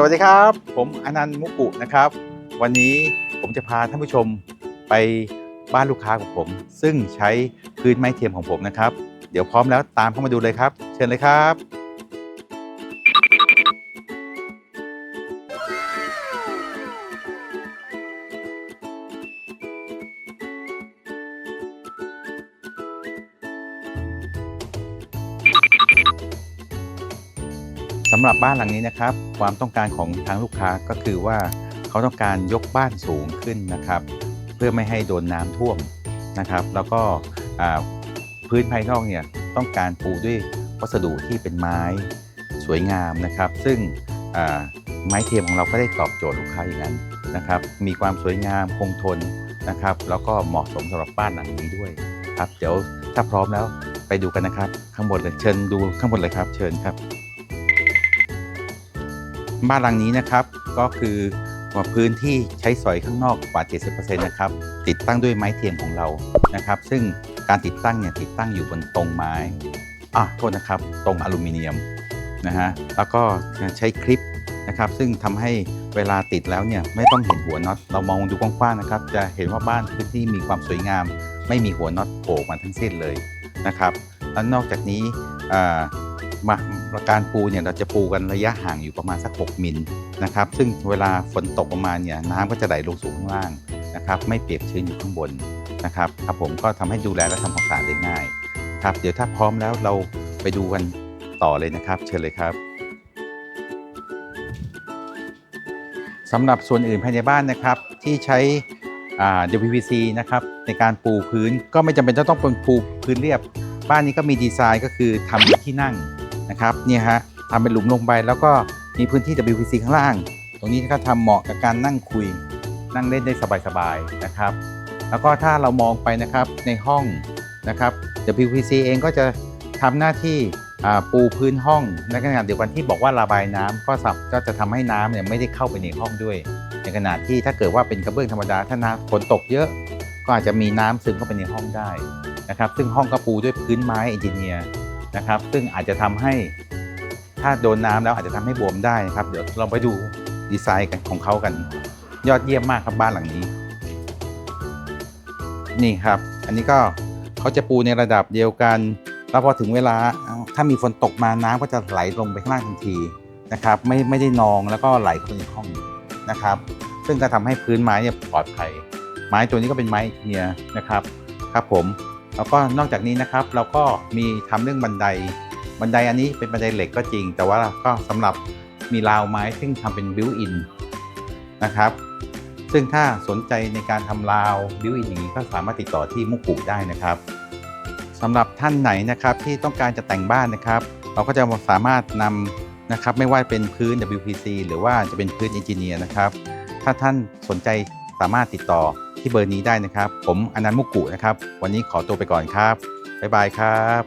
สวัสดีครับ ผมอนันต์มุกุนะครับ วันนี้ผมจะพาท่านผู้ชมไปบ้านลูกค้าของผม ซึ่งใช้พื้นไม้เทียมของผมนะครับ เดี๋ยวพร้อมแล้วตามเข้ามาดูเลยครับ เชิญเลยครับ สำหรับบ้านหลังนี้นะครับ ความต้องการของทางลูกค้าก็คือว่าเขาต้องการยกบ้านสูงขึ้นนะครับ เพื่อไม่ให้โดนน้ำท่วมนะครับ แล้วก็พื้นภายนอกเนี่ยต้องการปูด้วยวัสดุที่เป็นไม้สวยงามนะครับ ซึ่งไม้เทียมของเราก็ได้ตอบโจทย์ลูกค้าอย่างนั้นนะครับ มีความสวยงามคงทนนะครับ แล้วก็เหมาะสมสำหรับบ้านหลังนี้ด้วยครับเดี๋ยวถ้าพร้อมแล้วไปดูกันนะครับ ข้างบนเลยเชิญดูข้างบนเลยครับ เชิญครับ บ้านหลังนี้นะครับ ก็คือพื้นที่ใช้สอยข้างนอกกว่า 70%นะครับติดตั้งด้วยไม้เทียมของเรานะครับ ซึ่งการติดตั้งเนี่ยติดตั้งอยู่บนตรงไม้อะโทษนะครับ ตรงอลูมิเนียมนะฮะแล้วก็ใช้คลิปนะครับ ซึ่งทำให้เวลาติดแล้วเนี่ยไม่ต้องเห็นหัวน็อตเรามองดูกว้างๆนะครับ จะเห็นว่าบ้านพื้นที่มีความสวยงาม ไม่มีหัวน็อตโผล่มาทั้งสิ้นเลยนะครับ แล้วนอกจากนี้อ่า มาการปูเนี่ยเราจะปูกันระยะห่างอยู่ประมาณสัก 6 มิลนะครับ ซึ่งเวลาฝนตกประมาณเนี่ยน้ำก็จะไหลลงสู่ข้างล่างนะครับ ไม่เปียกชื้นอยู่ข้างบนนะครับครับผมก็ทำให้ดูแลและทำความสะอาดได้ง่ายครับเดี๋ยวถ้าพร้อมแล้วเราไปดูกันต่อเลยนะครับ เชิญเลยครับสำหรับส่วนอื่นภายในบ้านนะครับที่ใช้อ่า WPVC นะครับในการปูพื้นก็ไม่จำเป็นจะต้องเป็นปูพื้นเรียบ บ้านนี้ก็มีดีไซน์ก็คือทำที่นั่ง นะครับเนี่ยฮะทำเป็นหลุมลงไปแล้วก็มีพื้นที่ WPC ข้างล่าง ตรงนี้ก็ทำเหมาะกับการนั่งคุย นั่งเล่นได้สบายๆนะครับ แล้วก็ถ้าเรามองไปนะครับในห้องนะครับ WPC เองก็จะทำหน้าที่ปูพื้นห้องในขณะเดียวกันที่บอกว่าระบายน้ำก็สับก็จะทำให้น้ำเนี่ยไม่ได้เข้าไปในห้องด้วย ในขณะที่ถ้าเกิดว่าเป็นกระเบื้องธรรมดาถ้าน้ำฝนตกเยอะก็อาจจะมีน้ำซึมเข้าไปในห้องได้นะครับ ซึ่งห้องกระปูด้วยพื้นไม้เอนจิเนียร์ นะครับ ซึ่งอาจจะทำให้ถ้าโดนน้ำแล้วอาจจะทำให้บวมได้นะครับ เดี๋ยวเราไปดูดีไซน์กันของเขากัน ยอดเยี่ยมมากครับบ้านหลังนี้ นี่ครับ อันนี้ก็เขาจะปูในระดับเดียวกันแล้วพอถึงเวลาถ้ามีฝนตกมาน้ำก็จะไหลลงไปข้างล่างทันทีนะครับ ไม่ไม่ได้นองแล้วก็ไหลเข้าไปในห้องนะครับ ซึ่งก็ทำให้พื้นไม้เนี่ยปลอดภัย ไม้ตัวนี้ก็เป็นไม้เนียนะครับ ครับผม แล้วก็นอกจากนี้นะครับเราก็มีทำเรื่องบันได บันไดอันนี้เป็นบันไดเหล็กก็จริง แต่ว่าก็สำหรับมีราวไม้ซึ่งทำเป็นบิวอินนะครับ ซึ่งถ้าสนใจในการทำราวบิวอินอย่างนี้ก็สามารถติดต่อที่มุกกุได้นะครับสำหรับท่านไหนนะครับที่ต้องการจะแต่งบ้านนะครับ เราก็จะสามารถนำนะครับไม่ว่าเป็นพื้น WPC หรือว่าจะเป็นพื้นเอนจิเนียร์นะครับ ถ้าท่านสนใจสามารถติดต่อ ที่เบอร์นี้ได้นะครับ ผมอนันต์มุกุนะครับ วันนี้ขอตัวไปก่อนครับ บ๊ายบายครับ